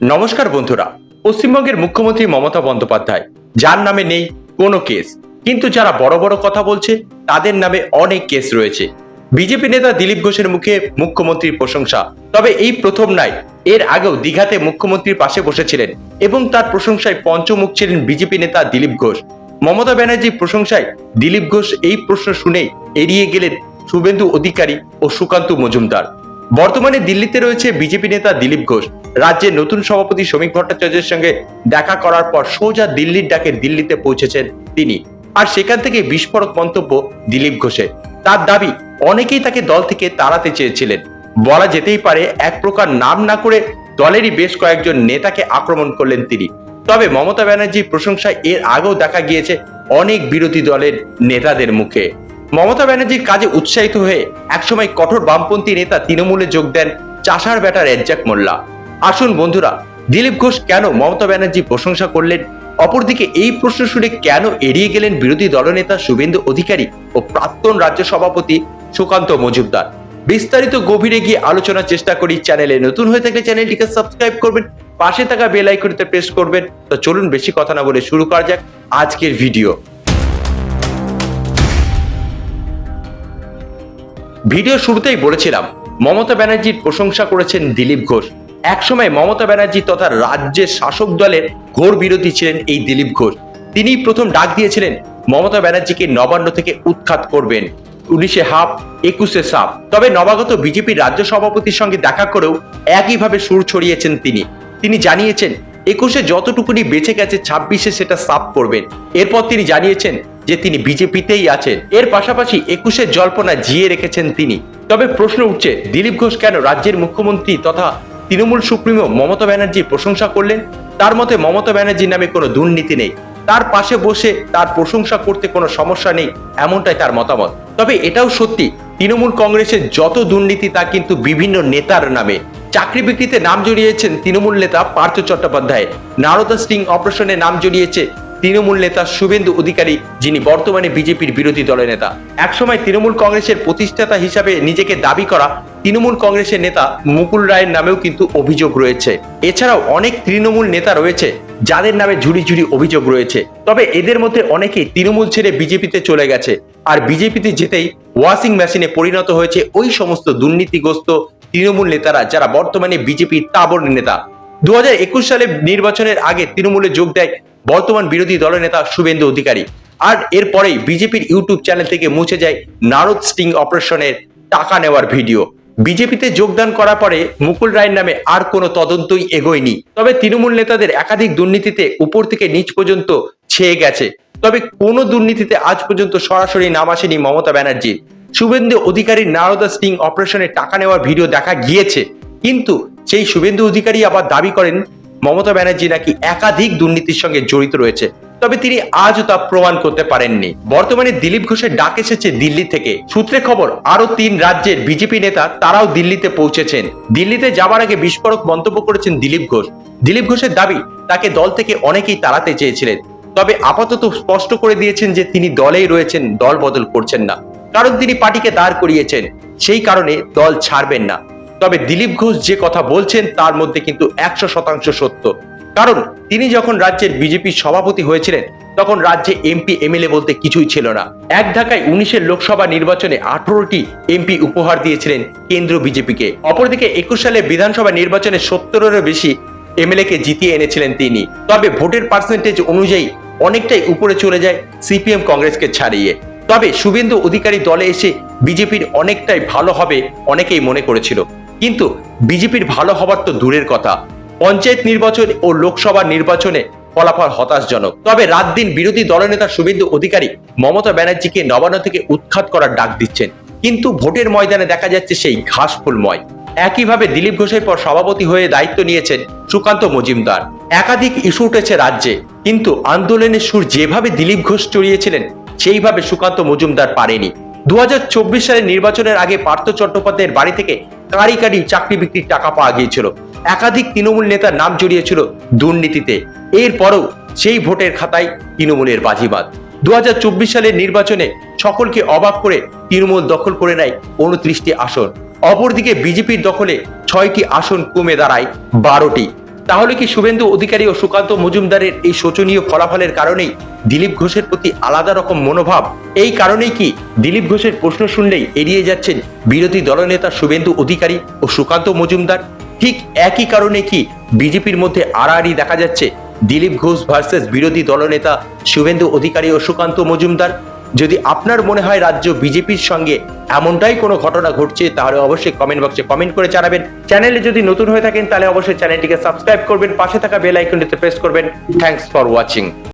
নমস্কার বন্ধুরা, পশ্চিমবঙ্গের মুখ্যমন্ত্রী মমতা বন্দ্যোপাধ্যায়, যার নামে নেই কোনো কেস। কিন্তু যারা বড় বড় কথা বলছে, তাদের নামে অনেক কেস রয়েছে। বিজেপি নেতা দিলীপ ঘোষের মুখে মুখ্যমন্ত্রীর প্রশংসা। তবে এই প্রথম নয় এর আগেও দীঘাতে মুখ্যমন্ত্রীর পাশে বসেছিলেন এবং তার প্রশংসায় পঞ্চমুখ ছিলেন বিজেপি নেতা দিলীপ ঘোষ। মমতা ব্যানার্জির প্রশংসায় দিলীপ ঘোষ এই প্রশ্ন শুনেই এড়িয়ে গেলেন শুভেন্দু অধিকারী ও সুকান্ত মজুমদার। বর্তমানে দিল্লিতে রয়েছে বিজেপি নেতা দিলীপ ঘোষ। রাজ্যের নতুন সভাপতি শ্রমিক ভট্টাচার্যের সঙ্গে দেখা করার পর সোজা দিল্লির ডাকে দিল্লিতে পৌঁছেছেন তিনি। আর সেখান থেকে বিস্ফোরক মন্তব্য দিলীপ ঘোষের। তার দাবি, অনেকেই তাকে দল থেকে তাড়াতে চেয়েছিলেন। বলা যেতেই পারে, এক প্রকার নাম না করে দলেরই বেশ কয়েকজন নেতাকে আক্রমণ করলেন তিনি। তবে মমতা ব্যানার্জির প্রশংসায় এর আগেও দেখা গিয়েছে অনেক বিরোধী দলের নেতাদের মুখে। মমতা ব্যানার্জির কাজে উৎসাহিত হয়ে একসময় কঠোর বামপন্থী নেতা তৃণমূলে যোগ দেন চাষার বেটা রেজ্জাক মোল্লা। আসুন বন্ধুরা, দিলীপ ঘোষ কেন মমতা ব্যানার্জি প্রশংসা করলেন? অপরদিকে এই প্রশ্ন শুনে কেন এড়িয়ে গেলেন বিরোধী দলনেতা শুভেন্দু অধিকারী ও প্রাক্তন রাজ্য সভাপতি সুকান্ত মজুমদার? বিস্তারিত গভীরে গিয়ে আলোচনার চেষ্টা করি চ্যানেলে নতুন হয়ে থাকলে চ্যানেলটিকে সাবস্ক্রাইব করবেন, পাশে থাকা বেল প্রেস করবেন। তো চলুন বেশি কথা না বলে শুরু করা যাক আজকের ভিডিও। ভিডিও শুরুতেই বলেছিলাম, মমতা ব্যানার্জির প্রশংসা করেছেন দিলীপ ঘোষ। একসময় মমতা ব্যানার্জি তথা রাজ্যের শাসক দলের ঘোর বিরোধী ছিলেন এই দিলীপ ঘোষ। তিনি প্রথম ডাক দিয়েছিলেন, মমতা ব্যানার্জিকে নবান্ন থেকে উৎখাত করবেন। উনিশে হাফ, একুশে সাপ তবে নবাগত বিজেপির রাজ্য সভাপতির সঙ্গে দেখা করেও একইভাবে সুর ছড়িয়েছেন তিনি। তিনি জানিয়েছেন, একুশে যতটুকুনি বেঁচে গেছে, ছাব্বিশে সেটা সাফ করবেন। এরপর তিনি জানিয়েছেন যে তিনি বিজেপিতেই আছেন। এর পাশাপাশি একুশের জল্পনা জিয়ে রেখেছেন তিনি। তবে প্রশ্ন উঠছে, দিলীপ ঘোষ কেন রাজ্যের মুখ্যমন্ত্রী তথা তৃণমূল সুপ্রিমো মমতা ব্যানার্জির প্রশংসা করলেন? তার মতে মমতা ব্যানার্জির নামে কোনো দুর্নীতি নেই। তার পাশে বসে তার প্রশংসা করতে কোনো সমস্যা নেই, এমনটাই তার মতামত। তবে এটাও সত্যি, তৃণমূল কংগ্রেসের যত দুর্নীতি তা কিন্তু বিভিন্ন নেতার নামে। চাকরি বিক্রিতে নাম জড়িয়েছেন তৃণমূল নেতা পার্থ চট্টোপাধ্যায়। নারদা স্টিং অপারেশনে নাম জড়িয়েছে তৃণমূল নেতা শুভেন্দু অধিকারী, যিনি বর্তমানে বিজেপির বিরোধী দলের নেতা। একসময় তৃণমূল কংগ্রেসের প্রতিষ্ঠাতা হিসাবে নিজেকে দাবি করা তৃণমূল কংগ্রেসের নেতা মুকুল রায়ের নামেও কিন্তু অভিযোগ রয়েছে। এছাড়াও অনেক তৃণমূল নেতা রয়েছে, যাদের নামে ঝুড়ি ঝুড়ি অভিযোগ রয়েছে। তবে এদের মধ্যে অনেকেই তৃণমূল ছেড়ে বিজেপিতে চলে গেছে। আর বিজেপিতে যেতেই ওয়াশিং মেশিনে পরিণত হয়েছে ওই সমস্ত দুর্নীতিগ্রস্ত তৃণমূল নেতারা, যারা বর্তমানে বিজেপির তাবর নেতা। দু হাজার একুশ সালে নির্বাচনের আগে তৃণমূলে যোগ দেয় বর্তমান বিরোধী দলনেতা শুভেন্দু অধিকারী। আর এরপরেই বিজেপির ইউটিউব চ্যানেল থেকে মুছে যায় নারদ স্টিং অপারেশনের টাকা নেওয়ার ভিডিও। বিজেপিতে যোগদান করার পরে মুকুল রায়ের নামে আর কোনো তদন্তই এগোয়নি। তবে তৃণমূল নেতাদের একাধিক দুর্নীতিতে উপর থেকে নিচ পর্যন্ত ছেয়ে গেছে। তবে কোনো দুর্নীতিতে আজ পর্যন্ত সরাসরি নাম আসেনি মমতা ব্যানার্জির শুভেন্দু অধিকারীর নারদা স্টিং অপারেশনে টাকা নেওয়ার ভিডিও দেখা গিয়েছে। কিন্তু সেই শুভেন্দু অধিকারী আবার দাবি করেন মমতা ব্যানার্জি নাকি একাধিক দুর্নীতির সঙ্গে জড়িত রয়েছে, তবে তিনি আজও তা প্রমাণ করতে পারেননি। বর্তমানে দিলীপ ঘোষের ডাক এসেছে দিল্লি থেকে। সূত্রে খবর আরও তিন রাজ্যের বিজেপি নেতা তারাও দিল্লিতে পৌঁছেছেন। দিল্লিতে যাবার আগে বিস্ফোরক মন্তব্য করেছেন দিলীপ ঘোষ। দিলীপ ঘোষের দাবি, তাকে দল থেকে অনেকেই তাড়াতে চেয়েছিলেন। তবে আপাতত স্পষ্ট করে দিয়েছেন যে তিনি দলেই রয়েছেন, দল বদল করছেন না। কারণ তিনি পার্টিকে দাঁড় করিয়েছেন। সেই কারণে দল ছাড়বেন না। তবে দিলীপ ঘোষ যে কথা বলছেন তার মধ্যে কিন্তু একশো শতাংশ সত্য। কারণ তিনি যখন রাজ্যের বিজেপির সভাপতি হয়েছিলেন, তখন রাজ্যে এমপি, এমএলএ বলতে কিছুই ছিল না। এক ঢাকায় উনিশের লোকসভা নির্বাচনে আঠারোটি এমপি উপহার দিয়েছিলেন কেন্দ্র বিজেপিকে। অপরদিকে একুশ সালে বিধানসভা নির্বাচনে সত্তরেরও বেশি এমএলএ কে জিতিয়ে এনেছিলেন তিনি। তবে ভোটের পার্সেন্টেজ অনুযায়ী অনেকটাই উপরে চলে যায় সিপিএম কংগ্রেসকে ছাড়িয়ে। তবে শুভেন্দু অধিকারী দলে এসে বিজেপির অনেকটাই ভালো হবে অনেকেই মনে করেছিল। কিন্তু বিজেপির ভালো হবার তো দূরের কথা। পঞ্চায়েত নির্বাচন ও লোকসভা নির্বাচনে ফলাফল হতাশজনক। তবে রাত দিন বিরোধী দলনেতা শুভেন্দু অধিকারী মমতা ব্যানার্জিকে নবান্ন থেকে উৎখাত করার ডাক দিচ্ছেন। কিন্তু ভোটের ময়দানে দেখা যাচ্ছে সেই ঘাস ফুলময়। একইভাবে দিলীপ ঘোষের পর সভাপতি হয়ে দায়িত্ব নিয়েছেন সুকান্ত মজুমদার। একাধিক ইস্যু উঠেছে রাজ্যে, কিন্তু আন্দোলনের সুর যেভাবে দিলীপ ঘোষ চড়িয়েছিলেন, সেইভাবে সুকান্ত মজুমদার পারেনি। দু হাজার চব্বিশ সালের নির্বাচনের আগে পার্থ চট্টোপাধ্যায়ের বাড়ি থেকে কারি কারি চাকরি বিক্রির টাকা পাওয়া গিয়েছিল। একাধিক তৃণমূল নেতার নাম জড়িয়েছিল দুর্নীতিতে। এরপরও সেই ভোটের খাতায় তৃণমূলের বাজিবাদ দু হাজার চব্বিশ সালের নির্বাচনে সকলকে অবাক করে তৃণমূল দখল করে নেয় উনত্রিশটি আসন। অপরদিকে বিজেপির দখলে ছয়টি আসন কমে দাঁড়ায় বারোটি। তাহলে কি শুভেন্দু অধিকারী ও সুকান্ত মজুমদারের এই শোচনীয় ফলাফলের কারণেই দিলীপ ঘোষের প্রতি আলাদা রকম মনোভাব? এই কারণেই কি দিলীপ ঘোষের প্রশ্ন শুনলেই এড়িয়ে যাচ্ছেন বিরোধী দলনেতা শুভেন্দু অধিকারী ও সুকান্ত মজুমদার? ঠিক একই কারণে কি বিজেপির মধ্যে আড়াআড়ি দেখা যাচ্ছে দিলীপ ঘোষ ভার্সেস বিরোধী দলনেতা শুভেন্দু অধিকারী ও সুকান্ত মজুমদার? যদি আপনার মনে হয় রাজ্য বিজেপির সঙ্গে এমনটাই কোনো ঘটনা ঘটছে, তাহলে অবশ্যই কমেন্ট বক্সে কমেন্ট করে জানাবেন। চ্যানেলে যদি নতুন হয়ে থাকেন, তাহলে অবশ্যই চ্যানেলটিকে সাবস্ক্রাইব করবেন, পাশে থাকা বেল আইকনটিতে প্রেস করবেন। Thanks for watching